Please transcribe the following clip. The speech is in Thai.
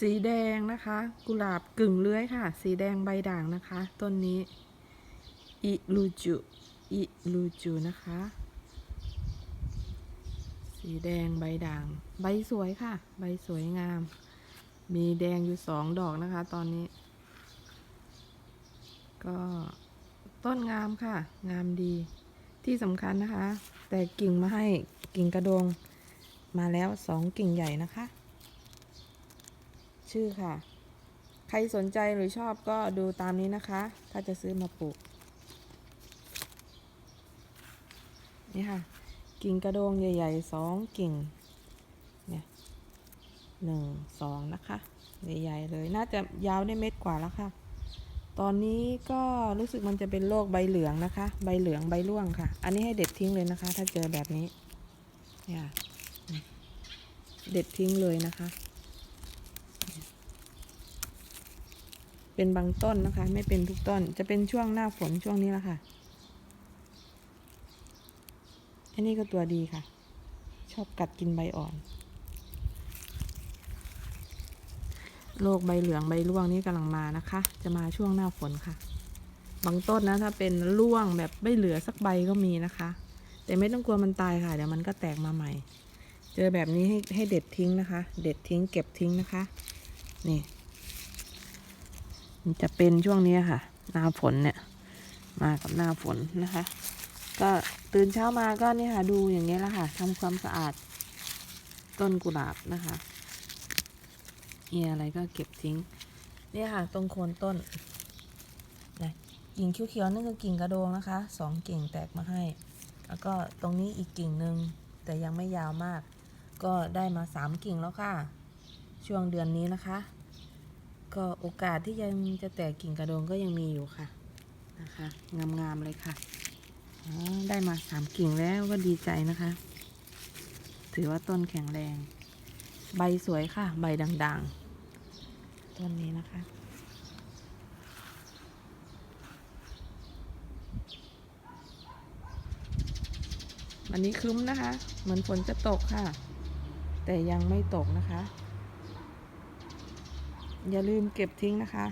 สีแดงนะคะ กุหลาบกึ่งเลื้อยค่ะ สีแดงใบด่างนะคะ ต้นนี้อิลูจุอิลูจูนะคะ สีแดงใบด่าง ใบสวยค่ะ ใบสวยงาม มีแดงอยู่สองดอกนะคะ ตอนนี้ ก็ต้นงามค่ะ งามดีที่สำคัญนะคะ แต่กิ่งมาให้กิ่งกระโดงมาแล้วสองกิ่งใหญ่นะคะ ชื่อค่ะ ใครสนใจหรือชอบก็ดูตามนี้นะคะ ถ้าจะซื้อมาปลูก นี่ค่ะ กิ่งกระโดงใหญ่ๆสองกิ่ง เนี่ยหนึ่งสองนะคะ ใหญ่ๆเลย น่าจะยาวได้เม็ดกว่าแล้วค่ะ ตอนนี้ก็รู้สึกมันจะเป็นโรคใบเหลืองนะคะ ใบเหลืองใบร่วงค่ะ อันนี้ให้เด็ดทิ้งเลยนะคะ ถ้าเจอแบบนี้ เนี่ยเด็ดทิ้งเลยนะคะ เป็นบางต้นนะคะ ไม่เป็นทุกต้น จะเป็นช่วงหน้าฝนช่วงนี้แหละค่ะ อันนี้ก็ตัวดีค่ะ ชอบกัดกินใบอ่อน โรคใบเหลืองใบร่วงนี่กำลังมานะคะ จะมาช่วงหน้าฝนค่ะ บางต้นนะถ้าเป็นร่วงแบบไม่เหลือสักใบก็มีนะคะ แต่ไม่ต้องกลัวมันตายค่ะ เดี๋ยวมันก็แตกมาใหม่ เจอแบบนี้ให้ให้เด็ดทิ้งนะคะ เด็ดทิ้งเก็บทิ้งนะคะ นี่ จะเป็นช่วงนี้ค่ะ หน้าฝนเนี่ย มากับหน้าฝนนะคะ ก็ตื่นเช้ามาก็นี่ค่ะ ดูอย่างนี้ยแหละค่ะทำความสะอาดต้นกุหลาบนะคะมีอะไรก็เก็บทิ้ง เนี่ยค่ะ ตรงโคนต้นนะกิ่งเขียวๆนั่นคือกิ่งกระโดงนะคะสองกิ่งแตกมาให้ แล้วก็ตรงนี้อีกกิ่งหนึ่งแต่ยังไม่ยาวมาก ก็ได้มาสามกิ่งแล้วค่ะ ช่วงเดือนนี้นะคะ ก็โอกาสที่ยังจะแตกกิ่งกระโดงก็ยังมีอยู่ค่ะนะคะงามๆเลยค่ะได้มาสามกิ่งแล้วก็ดีใจนะคะ ถือว่าต้นแข็งแรง ใบสวยค่ะ ใบด่างๆ ต้นนี้นะคะ วันนี้ครึ้มนะคะ เหมือนฝนจะตกค่ะ แต่ยังไม่ตกนะคะ อย่าลืมเก็บทิ้งนะคะ